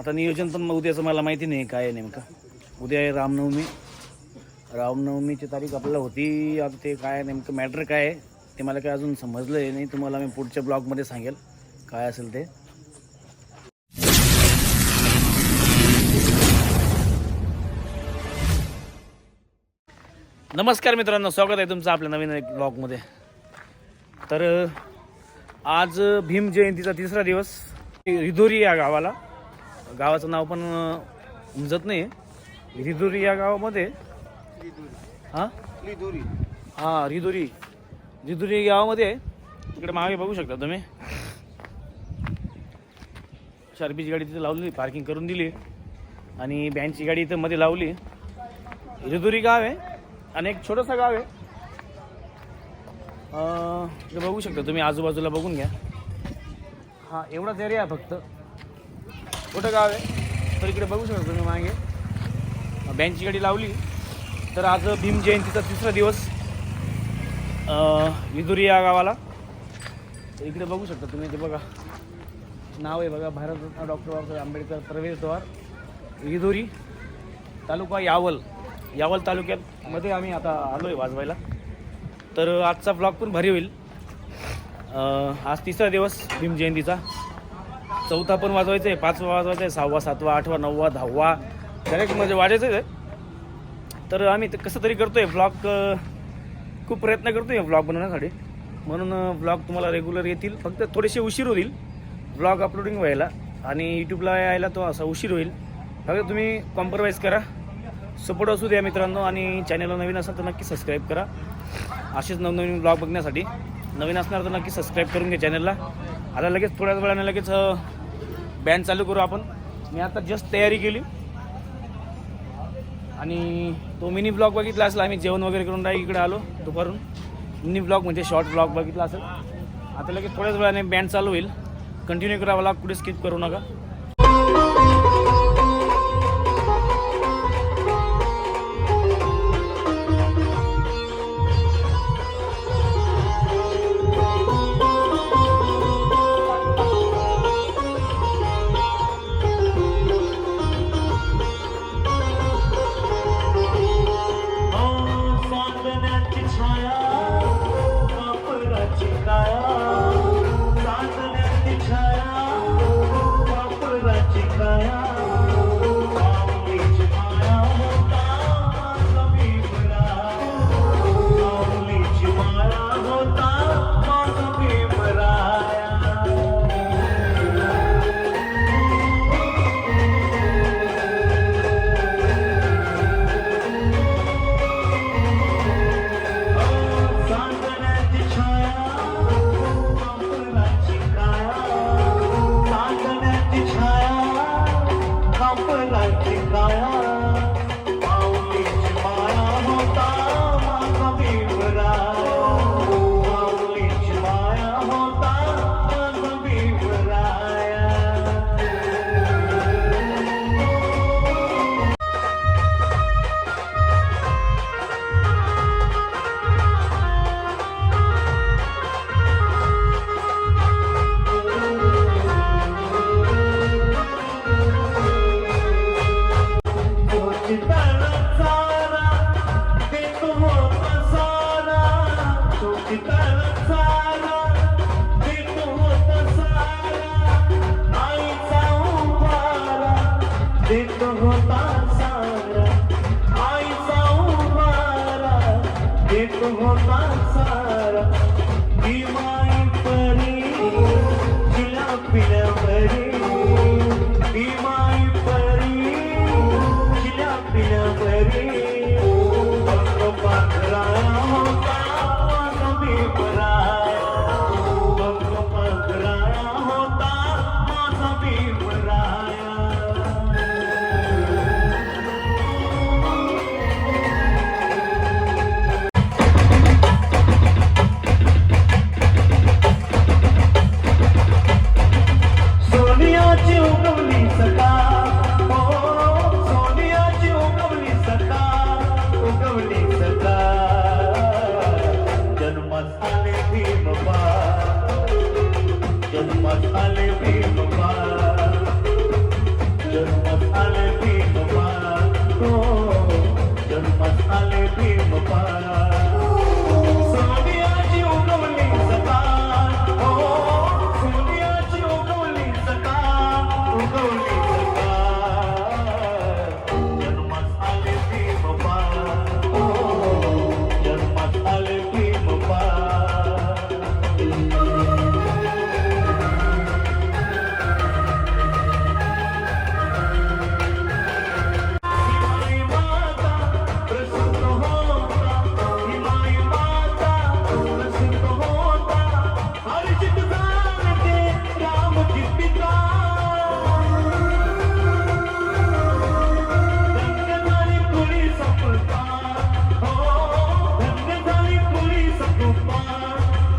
आता नियोजन पण मग उद्याचं मला माहिती नाही काय आहे नेमकं. उद्या आहे रामनवमी. रामनवमीची तारीख आपल्याला होती आता ते काय नेमकं मॅटर काय आहे ते मला काय अजून समजलं आहे नाही तुम्हाला मी पुढच्या ब्लॉगमध्ये सांगेल काय असेल ते. नमस्कार मित्रांनो स्वागत आहे तुमचं आपल्या नवीन एक ब्लॉगमध्ये. तर आज भीम जयंतीचा तिसरा दिवस. रिधोरी या गावाला. गावाचं नाव पण उमजत नाही रिदुरी या गावामध्ये? हां? हां रिदुरी रिदुरी गावामध्ये तिकडे मागे बघू शकता तुम्ही. शार्पीची गाडी तिथे लावली पार्किंग करून दिली. आणि बँडची गाडी इथं मध्ये लावली. रिदुरी गाव आहे. आणि एक छोटंसं गाव आहे. बघू शकता तुम्ही आजूबाजूला बघून घ्या. हा एवढाच एरिया आहे फक्त. कुठं गाव आहे. तर इकडे बघू शकता तुम्ही मागे. बँची गाडी लावली. तर आज भीम जयंतीचा तिसरा दिवस विदुरी या गावाला. तर इकडे बघू शकता तुम्ही ते बघा. नाव आहे बघा भारतरत्न डॉक्टर बाबासाहेब आंबेडकर प्रवेशद्वार विदुरी तालुका यावल. यावल तालुक्यात मध्ये आम्ही आता आलो आहे वाजवायला. तर आजचा ब्लॉग पण भारी होईल. आज तिसरा दिवस भीम जयंतीचा. चौथा पण वाजवायचं आहे पाचवा वाजवायचं आहे सहावा सातवा आठवा नववा दहावा. डायरेक्ट म्हणजे वाजायचं आहे तर आम्ही कसं तरी करतोय ब्लॉग खूप प्रयत्न करतो आहे ब्लॉग बनवण्यासाठी. म्हणून ब्लॉग तुम्हाला रेग्युलर येतील. फक्त थोडेसे उशीर होईल ब्लॉग अपलोडिंग व्हायला. आणि यूट्यूबला यायला तो असा उशीर होईल. फक्त तुम्ही कॉम्प्रोमाइज करा. सपोर्ट असू द्या मित्रांनो. आणि चॅनलला नवीन असाल तर नक्की सबस्क्राईब करा. असेच नवनवीन ब्लॉग बघण्यासाठी. नवीन असणार तर नक्की सबस्क्राईब करून घ्या चॅनलला आता लगेच थोड्याच वेळाने लगेच बँड चालू करू आपण. मी आता जस्ट तयारी केली. आणि तो मिनी ब्लॉग बघितला असेल आम्ही जेवण वगैरे करून डायरेक्ट इकडे आलो दुपारून. मिनी ब्लॉग म्हणजे शॉर्ट ब्लॉग बघितला असेल. आता लगेच थोड्याच वेळाने बँड चालू होईल. कंटिन्यू करा ब्लॉग कुठे स्किप करू नका.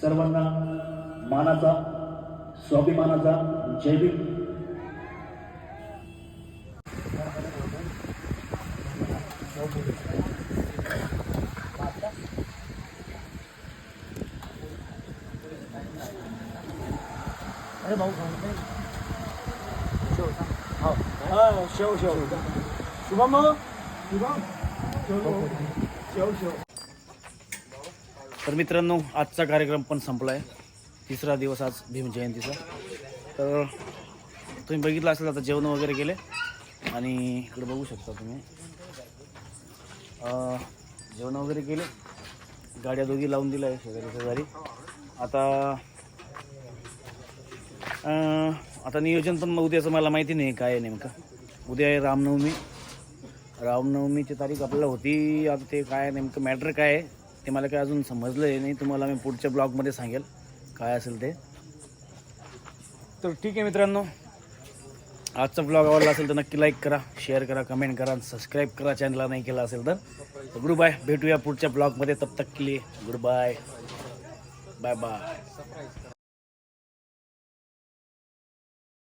सर्वांना मानाचा स्वाभिमानाचा जैविक शेव शेव. शुभम शुभम. शेव शेव. तर मित्रांनो आजचा कार्यक्रम पण संपला आहे तिसरा दिवस आज भीम जयंतीचा. तर तुम्ही बघितलं असेल आता जेवण वगैरे केले. आणि इकडे बघू शकता तुम्ही. अं, जेवण वगैरे केले. गाड्या दोघी लावून दिल्या आहे शेजारी शेजारी. आता अं, आता नियोजन पण मग उद्याचं मला माहिती नाही काय आहे नेमकं. उद्या आहे रामनवमी. रामनवमीची तारीख आपल्याला होती आता ते काय नेमकं मॅटर काय आहे ते मला काय अजून समजलं आहे नाही तुम्हाला मी पुढच्या ब्लॉगमध्ये सांगेल काय असेल ते. तर ठीक आहे मित्रांनो आजचा ब्लॉग आवडला असेल तर नक्की लाईक करा शेअर करा कमेंट करा आणि सबस्क्राईब करा चॅनलला नाही केलं असेल तर. गुड बाय भेटूया पुढच्या ब्लॉगमध्ये. तब तक के लिए गुड बाय बाय बाय